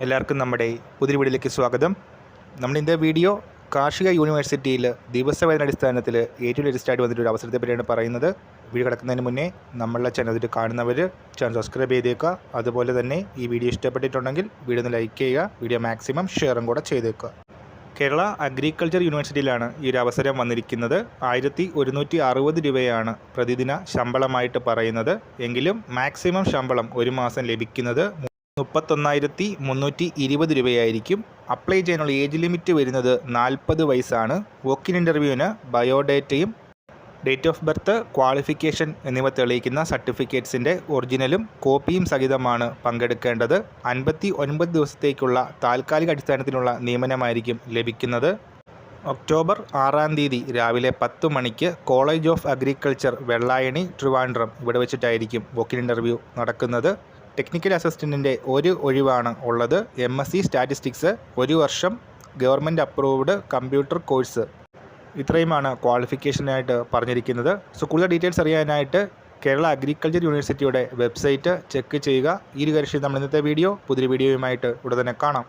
എല്ലാവർക്കും നമ്മുടെ പുതിയ വീഡിയോയിലേക്ക് സ്വാഗതം. നമ്മുടെ ഇന്നത്തെ വീഡിയോ കാർഷിക യൂണിവേഴ്സിറ്റിയിൽ ദിവസവേതന അടിസ്ഥാനത്തിൽ ഏറ്റവും ലേറ്റസ്റ്റ് ആയിട്ട് വന്നിട്ടൊരു അവസരത്തെ പറ്റിയാണ് പറയുന്നത്. വീഡിയോ കിടക്കുന്നതിന് മുന്നേ നമ്മളുടെ ചാനൽ കാണുന്നവർ ചാനൽ സബ്സ്ക്രൈബ് ചെയ്തേക്കുക. അതുപോലെ തന്നെ ഈ വീഡിയോ ഇഷ്ടപ്പെട്ടിട്ടുണ്ടെങ്കിൽ വീഡിയോ ഒന്ന് ലൈക്ക് ചെയ്യുക വീഡിയോ മാക്സിമം ഷെയറും കൂടെ ചെയ്തേക്കുക. കേരള അഗ്രികൾച്ചർ യൂണിവേഴ്സിറ്റിയിലാണ് ഈ ഒരു അവസരം വന്നിരിക്കുന്നത്. ആയിരത്തി ഒരുന്നൂറ്റി അറുപത് രൂപയാണ് പ്രതിദിന ശമ്പളമായിട്ട് പറയുന്നത്. എങ്കിലും മാക്സിമം ശമ്പളം ഒരു മാസം ലഭിക്കുന്നത് മുപ്പത്തൊന്നായിരത്തി മുന്നൂറ്റി ഇരുപത് രൂപയായിരിക്കും. അപ്ലൈ ചെയ്യാനുള്ള ഏജ് ലിമിറ്റ് വരുന്നത് നാൽപ്പത് വയസ്സാണ്. വോക്കിൻ ഇന്റർവ്യൂവിന് ബയോഡേറ്റയും ഡേറ്റ് ഓഫ് ബർത്ത് ക്വാളിഫിക്കേഷൻ എന്നിവ തെളിയിക്കുന്ന സർട്ടിഫിക്കറ്റ്സിന്റെ ഒറിജിനലും കോപ്പിയും സഹിതമാണ് പങ്കെടുക്കേണ്ടത്. അൻപത്തി ഒൻപത് ദിവസത്തേക്കുള്ള താൽക്കാലിക അടിസ്ഥാനത്തിലുള്ള നിയമനമായിരിക്കും ലഭിക്കുന്നത്. ഒക്ടോബർ ആറാം തീയതി രാവിലെ പത്ത് മണിക്ക് college of agriculture Vellayani Trivandrum ഇവിടെ വെച്ചിട്ടായിരിക്കും വോക്കിൻ ഇന്റർവ്യൂ നടക്കുന്നത്. ടെക്നിക്കൽ അസിസ്റ്റന്റിന്റെ ഒരു ഒഴിവാണ് ഉള്ളത്. എം എസ് സി സ്റ്റാറ്റിസ്റ്റിക്സ് ഒരു വർഷം ഗവൺമെന്റ് അപ്രൂവ്ഡ് കമ്പ്യൂട്ടർ കോഴ്സ്. ഇത്രയുമാണ് ക്വാളിഫിക്കേഷനായിട്ട് പറഞ്ഞിരിക്കുന്നത്. സോ കൂടുതൽ ഡീറ്റെയിൽസ് അറിയാനായിട്ട് കേരള അഗ്രികൾച്ചർ യൂണിവേഴ്സിറ്റിയുടെ വെബ്സൈറ്റ് ചെക്ക് ചെയ്യുക. ഈ ഒരു കാര്യം നമ്മൾ ഇന്നത്തെ വീഡിയോ പുതിയൊരു വീഡിയോയുമായിട്ട് ഉടനെ കാണാം.